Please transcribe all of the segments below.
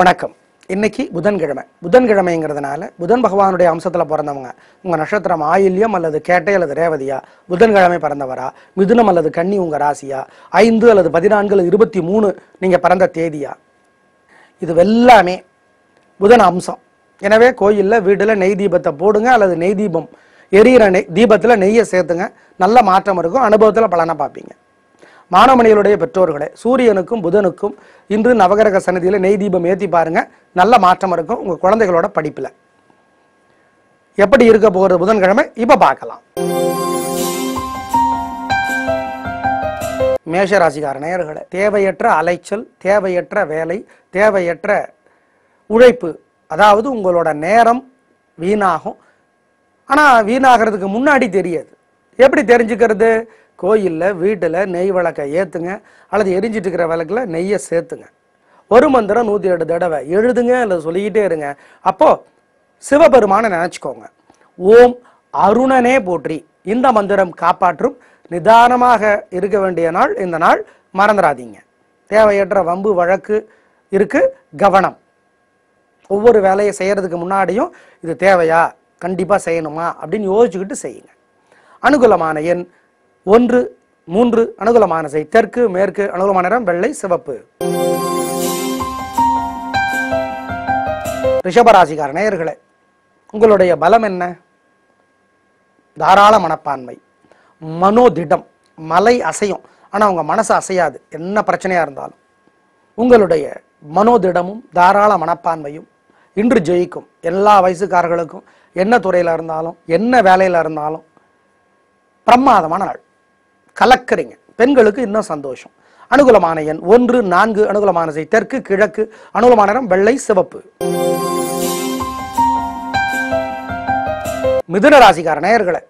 வணக்கம். இன்னைக்கு புதன்கிழமை. புதன்கிழமைங்கிறதுனால புதன் பகவானுடைய அம்சத்தில் பிறந்தவங்க உங்கள் நட்சத்திரம் ஆயில்யம் அல்லது கேட்டை அல்லது ரேவதியா புதன்கிழமை பிறந்தவரா மிதுனம் அல்லது கன்னி உங்கள் ராசியா ஐந்து அல்லது பதினான்கு அல்லது இருபத்தி மூணு நீங்கள் பிறந்த தேதியா? இது எல்லாமே புதன் அம்சம். எனவே கோயிலில் வீட்டில் நெய் தீபத்தை போடுங்க அல்லது நெய் தீபம் எரியிற நெய் தீபத்தில் நெய்யை சேர்த்துங்க. நல்ல மாற்றம் இருக்கும் அனுபவத்தில் பலனை பார்ப்பீங்க. மாணவமணிகளுடைய பெற்றோர்களே சூரியனுக்கும் புதனுக்கும் இன்று நவகிரக சன்னதியில நெய் தீபம் ஏத்தி பாருங்க. நல்ல மாற்றம் இருக்கும் உங்க குழந்தைகளோட படிப்புல. எப்படி இருக்க போகிறது புதன்கிழமை? இப்ப பார்க்கலாம். மேஷராசிகார நேயர்களே தேவையற்ற அலைச்சல் தேவையற்ற வேலை தேவையற்ற உழைப்பு அதாவது உங்களோட நேரம் வீணாகும். ஆனா வீணாகிறதுக்கு முன்னாடி தெரியாது. எப்படி தெரிஞ்சுக்கிறது? கோயிலில் வீட்டில் நெய் விளக்கை ஏற்றுங்க அல்லது எரிஞ்சிட்டு இருக்கிற விளக்கில் நெய்யை சேர்த்துங்க. ஒரு மந்திரம் நூற்றி எட்டு தடவை. எழுதுங்க அல்லது சொல்லிக்கிட்டே இருங்க. அப்போது சிவபெருமானை நினச்சிக்கோங்க. ஓம் அருணனே போற்றி. இந்த மந்திரம் காப்பாற்றும் நிதானமாக இருக்க வேண்டிய நாள் இந்த நாள் மறந்துடாதீங்க தேவையற்ற வம்பு வழக்கு இருக்கு கவனம். ஒவ்வொரு வேலையை செய்கிறதுக்கு முன்னாடியும் இது தேவையா? கண்டிப்பாக செய்யணுமா? அப்படின்னு யோசிச்சுக்கிட்டு செய்யுங்க. அனுகூலமான எண் ஒன்று மூன்று அனுகூலமான செய். தெற்கு மேற்கு அனுகூலமான நிறம் வெள்ளை சிவப்பு. ரிஷபராசிகார நேயர்களே உங்களுடைய பலம் என்ன? தாராள மனப்பான்மை. மனோதிடம் மலை அசையும். ஆனால் உங்கள் மனசு அசையாது. என்ன பிரச்சனையாக இருந்தாலும். உங்களுடைய மனோதிடமும் தாராள மனப்பான்மையும் இன்று ஜெயிக்கும். எல்லா வயசுக்காரர்களுக்கும் என்ன துறையில் இருந்தாலும் என்ன வேலையில் இருந்தாலும் பிரமாதமான நாள். கலக்கிறீங்க. பெண்களுக்கு இன்னும் சந்தோஷம். அனுகூலமான எண் ஒன்று நான்கு அனுகூலமான தெற்கு கிழக்கு அனுகூலமான நிறம் வெள்ளை சிவப்பு. மிதுன ராசிக்கார நேயர்களை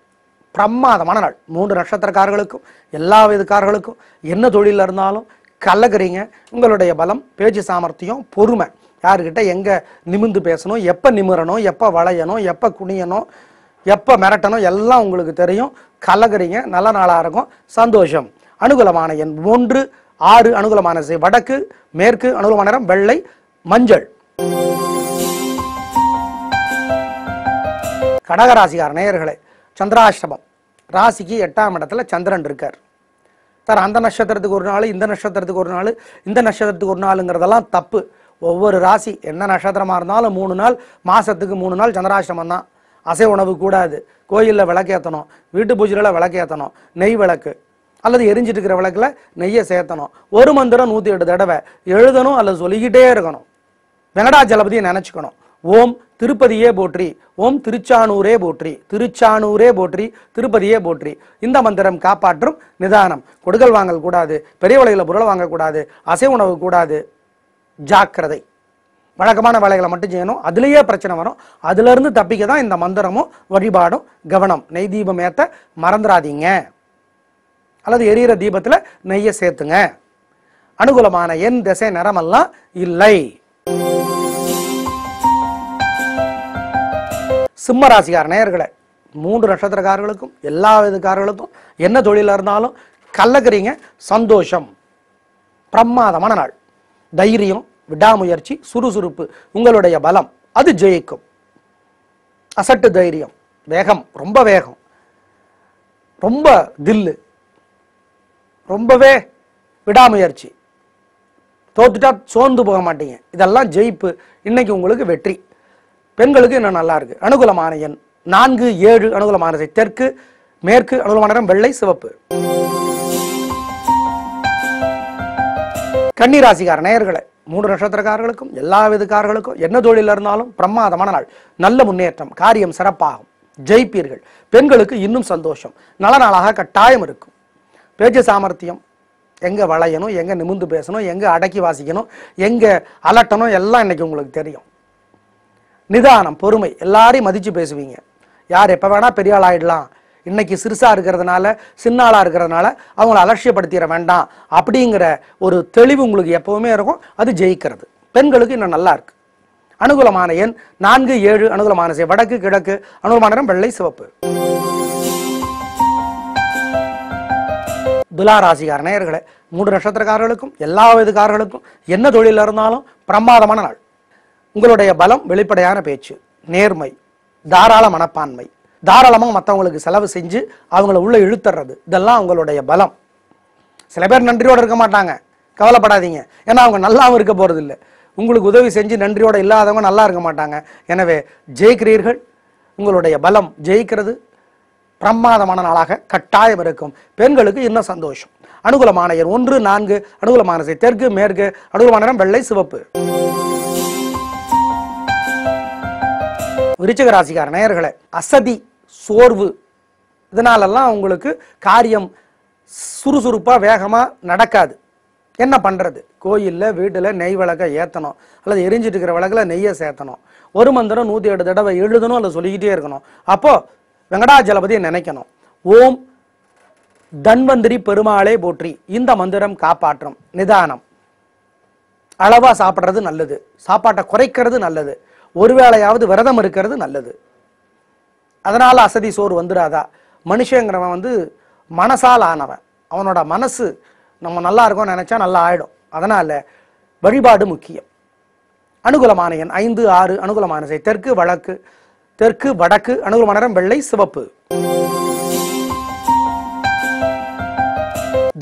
பிரமாதமான நாள். மூன்று நட்சத்திரக்காரர்களுக்கும் எல்லா விதக்காரர்களுக்கும் என்ன தொழில இருந்தாலும் கலக்குறீங்க. உங்களுடைய பலம் பேச்சு சாமர்த்தியம் பொறுமை. யாருக்கிட்ட எங்க நிமிந்து பேசணும் எப்ப நிமிரணும் எப்ப வளையணும் எப்ப குனியணும் எப்போ மிரட்டணும் எல்லாம் உங்களுக்கு தெரியும். கலகுறீங்க. நல்ல நாளாக இருக்கும். சந்தோஷம். அனுகூலமான எண் ஒன்று ஆறு அனுகூலமான செய் வடக்கு மேற்கு அனுகூலமான நிறம் வெள்ளை மஞ்சள். கடகராசிகார நேயர்களே சந்திராஷ்டமம். ராசிக்கு எட்டாம் இடத்துல சந்திரன் இருக்கார். சார் அந்த நட்சத்திரத்துக்கு ஒரு நாள் இந்த நட்சத்திரத்துக்கு ஒரு நாள் இந்த நட்சத்திரத்துக்கு ஒரு நாளுங்கிறதெல்லாம் தப்பு. ஒவ்வொரு ராசி என்ன நட்சத்திரமாக இருந்தாலும் மூணு நாள் மாதத்துக்கு மூணு நாள் சந்திராஷ்டமம் தான். அசை உணவு கூடாது. கோயிலில் விளக்கேற்றணும் வீட்டு பூஜையில் விளக்கேற்றணும் நெய் விளக்கு. அல்லது எரிஞ்சிட்டு இருக்கிற விளக்கில் நெய்யை சேர்த்தணும். ஒரு மந்திரம் நூற்றி எட்டு தடவை. எழுதணும் அல்லது சொல்லிக்கிட்டே இருக்கணும். வெங்கடாச்சலபதியை நினச்சிக்கணும். ஓம் திருப்பதியே போற்றி. ஓம் திருச்சானூரே போற்றி. திருச்சானூரே போற்றி. திருப்பதியே போற்றி. இந்த மந்திரம் காப்பாற்றும் நிதானம். கொடுக்கல் வாங்கல் கூடாது. பெரிய விலையில பொருள் வாங்கக்கூடாது. அசை உணவு கூடாது. ஜாக்கிரதை. வழக்கமான வேலைகளை மட்டும் செய்யணும். அதுலேயே பிரச்சனை வரும். அதுலேருந்து தப்பிக்க தான் இந்த மந்திரமும் வழிபாடும் கவனம். நெய் தீபம் ஏற்ற மறந்துடாதீங்க அல்லது எரியிற தீபத்தில் நெய்யை சேர்த்துங்க. அனுகூலமான என் திசை நிறமெல்லாம் இல்லை. சிம்ம ராசிக்கார நேயர்களை மூன்று நட்சத்திரக்காரர்களுக்கும் எல்லா விதக்காரர்களுக்கும் என்ன தொழிலாக இருந்தாலும் கல்லக்கிறீங்க சந்தோஷம். பிரமாதமான நாள். தைரியம் விடாமுயற்சி சுறுசுறுப்பு உங்களுடைய பலம் அது ஜெயிக்கும். அசட்டு தைரியம் வேகம் ரொம்ப வேகம். ரொம்ப தில்லு. ரொம்பவே விடாமுயற்சி. தோத்துட்டா சோர்ந்து போக மாட்டீங்க. இதெல்லாம் ஜெயிப்பு. இன்னைக்கு உங்களுக்கு வெற்றி. பெண்களுக்கு இன்னும் நல்லா இருக்கு. அனுகூலமான எண் நான்கு ஏழு அனுகூலமான தெற்கு மேற்கு அனுகூலமான நிறம் வெள்ளை சிவப்பு. கன்னிராசிக்கார நேயர்களை மூன்று நட்சத்திரக்காரர்களுக்கும் எல்லா விதக்காரர்களுக்கும் என்ன தொழில இருந்தாலும் பிரமாதமான நாள். நல்ல முன்னேற்றம் காரியம் சிறப்பாகும். ஜெயிப்பீர்கள். பெண்களுக்கு இன்னும் சந்தோஷம். நல்ல நாளாக கட்டாயம் இருக்கும். பேச்சு சாமர்த்தியம் எங்கே வளையணும் எங்கே நிமிந்து பேசணும் எங்கே அடக்கி வாசிக்கணும் எங்கே அலட்டணும் எல்லாம் இன்னைக்கு உங்களுக்கு தெரியும். நிதானம் பொறுமை எல்லாரையும் மதித்து பேசுவீங்க. யார் எப்போ வேணால் பெரிய ஆள் ஆயிடலாம். இன்னைக்கு சிறுசா இருக்கிறதுனால சின்னாளாக இருக்கிறதுனால அவங்கள அலட்சியப்படுத்திட வேண்டாம். அப்படிங்கிற ஒரு தெளிவு உங்களுக்கு எப்பவுமே இருக்கும். அது ஜெயிக்கிறது. பெண்களுக்கு இன்னும் நல்லா இருக்கு. அனுகூலமான எண் நான்கு ஏழு அனுகூலமான செய் வடக்கு கிழக்கு அனுகூலமான நிறம் வெள்ளை சிவப்பு. துலா ராசிக்கார நேயர்களே மூன்று நட்சத்திரக்காரர்களுக்கும் எல்லா விதக்காரர்களுக்கும் என்ன தொழிலில் இருந்தாலும் பிரமாதமான நாள். உங்களுடைய பலம் வெளிப்படையான பேச்சு நேர்மை தாராள மனப்பான்மை. தாராளமாக மற்றவங்களுக்கு செலவு செஞ்சு அவங்கள உள்ளே இழுத்துறது. இதெல்லாம் உங்களுடைய பலம். சில பேர் நன்றியோடு இருக்க மாட்டாங்க. கவலைப்படாதீங்க. ஏன்னா அவங்க நல்லாவும் இருக்க போகிறது இல்லை உங்களுக்கு உதவி செஞ்சு நன்றியோடு இல்லாதவங்க நல்லா இருக்க மாட்டாங்க. எனவே ஜெயிக்கிறீர்கள். உங்களுடைய பலம் ஜெயிக்கிறது. பிரமாதமான நாளாக கட்டாயம் இருக்கும். பெண்களுக்கு இன்னும் சந்தோஷம். அனுகூலமான எண் ஒன்று நான்கு அனுகூலமான தெற்கு மேற்கு அனுகூலமான நிறம் வெள்ளை சிவப்பு. விருச்சிக ராசிக்கார நேயர்களே அசதி சோர்வு. இதனாலெல்லாம் உங்களுக்கு காரியம் சுறுசுறுப்பாக வேகமாக நடக்காது. என்ன பண்ணுறது கோயிலில் வீட்டில் நெய் விளக்க ஏற்றணும் அல்லது எரிஞ்சிட்டு இருக்கிற விளக்கில் நெய்யை சேர்த்தணும். ஒரு மந்திரம் நூற்றி எட்டு தடவை எழுதணும் அல்லது சொல்லிக்கிட்டே இருக்கணும். அப்போது வெங்கடாஜலபதியை நினைக்கணும். ஓம் தன்வந்திரி பெருமாளே போற்றி. இந்த மந்திரம் காப்பாற்றும். நிதானம். அளவாக சாப்பிட்றது நல்லது. சாப்பாட்டை குறைக்கிறது நல்லது. ஒருவேளையாவது விரதம் இருக்கிறது நல்லது. அதனால் அசதி சோறு வந்துடாதா மனுஷங்கிறவன் வந்து மனசால் ஆனவன். அவனோட மனசு நம்ம நல்லா இருக்கோம்னு நினச்சா நல்லா ஆயிடும். அதனால் வழிபாடு முக்கியம். அனுகூலமான எண் ஐந்து ஆறு அனுகூலமான திசை தெற்கு வடக்கு தெற்கு வடக்கு அனுகூலமான நிறம் வெள்ளை சிவப்பு.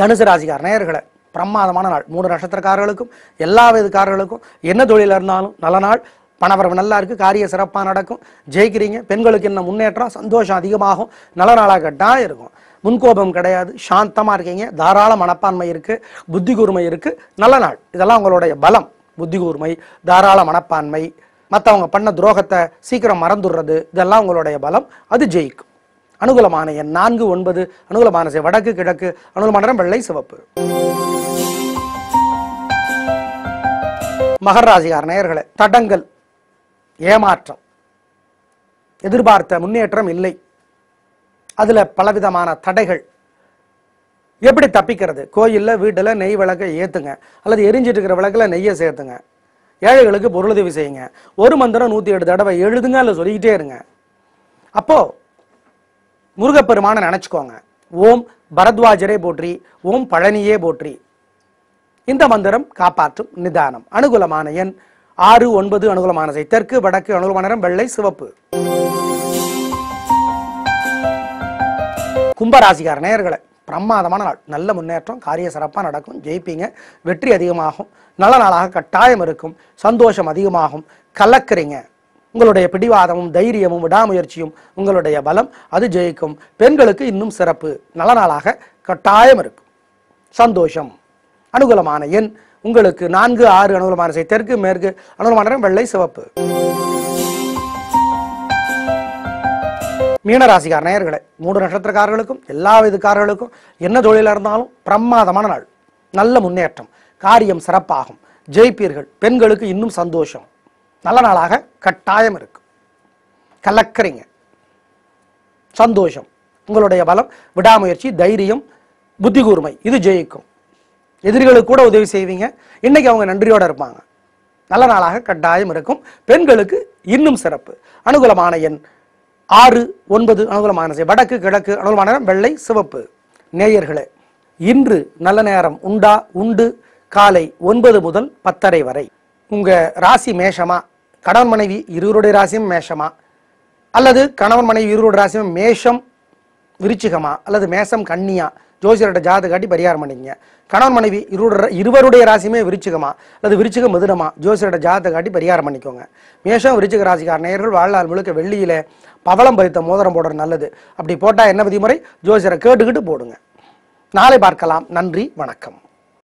தனுசு ராசிக்கார நேயர்களை பிரமாதமான நாள். மூணு நட்சத்திரக்காரர்களுக்கும் எல்லா விதக்காரர்களுக்கும் என்ன தொழில் இருந்தாலும் நல்ல நாள். பணவரவு நல்லா இருக்குது காரிய சிறப்பாக நடக்கும். ஜெயிக்கிறீங்க பெண்களுக்கு என்ன முன்னேற்றம் சந்தோஷம் அதிகமாகும். நல்ல நாளாக கட்டாக இருக்கும். முன்கோபம் கிடையாது சாந்தமாக இருக்கீங்க தாராள மனப்பான்மை இருக்குது புத்தி கூர்மை இருக்குது நல்ல நாள். இதெல்லாம் உங்களுடைய பலம். புத்தி கூர்மை தாராள மனப்பான்மை. மற்றவங்க பண்ண துரோகத்தை சீக்கிரம் மறந்துடுறது இதெல்லாம் உங்களுடைய பலம். அது ஜெயிக்கும். அனுகூலமான எண் நான்கு ஒன்பது அனுகூலமான செய் வடக்கு கிழக்கு அனுகூலமான வெள்ளை சிவப்பு. மகர ராசிகார நேயர்களே தடங்கள் ஏமாற்றம். எதிர்பார்த்த முன்னேற்றம் இல்லை. அதுல பலவிதமான தடைகள். எப்படி தப்பிக்கிறது? கோயில்ல வீட்டுல நெய் விளக்கை ஏத்துங்க. அல்லது எரிஞ்சிட்டு இருக்கிற விளக்குல நெய்யை சேர்த்துங்க. ஏழைகளுக்கு பொருளுதவி செய்யுங்க. ஒரு மந்திரம் நூத்தி எட்டு தடவை எழுதுங்க அல்ல சொல்லிக்கிட்டே இருங்க. அப்போ முருகப்பெருமான நினைச்சுக்கோங்க. ஓம் பரத்வாஜரே போற்றி ஓம் பழனியே போற்றி. இந்த மந்திரம் காப்பாற்றும் நிதானம் அனுகூலமான எண் ஆறு ஒன்பது அனுகூலமான திசை தெற்கு வடக்கு அனுகூலமான நிறம் வெள்ளை சிவப்பு. கும்பராசிக்கார நேயர்களை பிரமாதமான நாள். நல்ல முன்னேற்றம் காரிய சிறப்பாக நடக்கும் ஜெயிப்பீங்க வெற்றி அதிகமாகும் நல்ல நாளாக கட்டாயம் இருக்கும் சந்தோஷம் அதிகமாகும் கலக்கிறீங்க. உங்களுடைய பிடிவாதமும் தைரியமும் விடாமுயற்சியும் உங்களுடைய பலம் அது ஜெயிக்கும். பெண்களுக்கு இன்னும் சிறப்பு. நல்ல நாளாக கட்டாயம் இருக்கும். சந்தோஷம். அனுகூலமான எண் உங்களுக்கு நான்கு ஆறு அனுகூலமான திசை தெற்கு மேற்கு அனுகூலமான வெள்ளை சிவப்பு. மீனராசிக்கார நேயர்களே மூன்று நட்சத்திரக்காரர்களுக்கும் எல்லா விதக்காரர்களுக்கும் என்ன தொழிலாக இருந்தாலும் பிரமாதமான நாள். நல்ல முன்னேற்றம் காரியம் சிறப்பாகும். ஜெயிப்பீர்கள் பெண்களுக்கு இன்னும் சந்தோஷம். நல்ல நாளாக கட்டாயம் இருக்கும் கலக்கிறீங்க. சந்தோஷம். உங்களுடைய பலம் விடாமுயற்சி தைரியம் புத்தி கூர்மை இது ஜெயிக்கும். எதிரிகளுக்கு கூட உதவி செய்வீங்க. இன்னைக்கு அவங்க நன்றியோட இருப்பாங்க. நல்ல நாளாக கட்டாயம் இருக்கும். பெண்களுக்கு இன்னும் சிறப்பு. அனுகூலமான எண் ஆறு ஒன்பது அனுகூலமான வடக்கு கிழக்கு அனுகூலமான நேரம் வெள்ளை சிவப்பு. நேயர்களே இன்று நல்ல நேரம் உண்டா? உண்டு. காலை ஒன்பது முதல் பத்தரை வரை. உங்க ராசி மேஷமா? கணவன் மனைவி இருவருடைய ராசியும் மேஷமா? அல்லது கணவன் மனைவி இருவருடைய ராசியும் மேஷம் விருச்சிகமா? அல்லது மேஷம் கன்னியா? ஜோசியர்கிட்ட ஜாதகம் காட்டி பரிகாரம் பண்ணிக்கங்க. கணவன் மனைவி இருவருடைய இருவருடைய ராசியுமே விருச்சிகமா அல்லது விருச்சிக மிதுனமா? ஜோசியர்கிட்ட ஜாதகம் காட்டி பரிகாரம் பண்ணிக்கோங்க. மேஷம் விருச்சிக ராசிக்கார நேயர்கள் வாழ்நாள் முழுக்க வெள்ளியில் பவளம் பறித்த மோதிரம் போடுறது நல்லது. அப்படி போட்டால் என்ன விதிமுறை? ஜோசியரை கேட்டுக்கிட்டு போடுங்க. நாளை பார்க்கலாம். நன்றி வணக்கம்.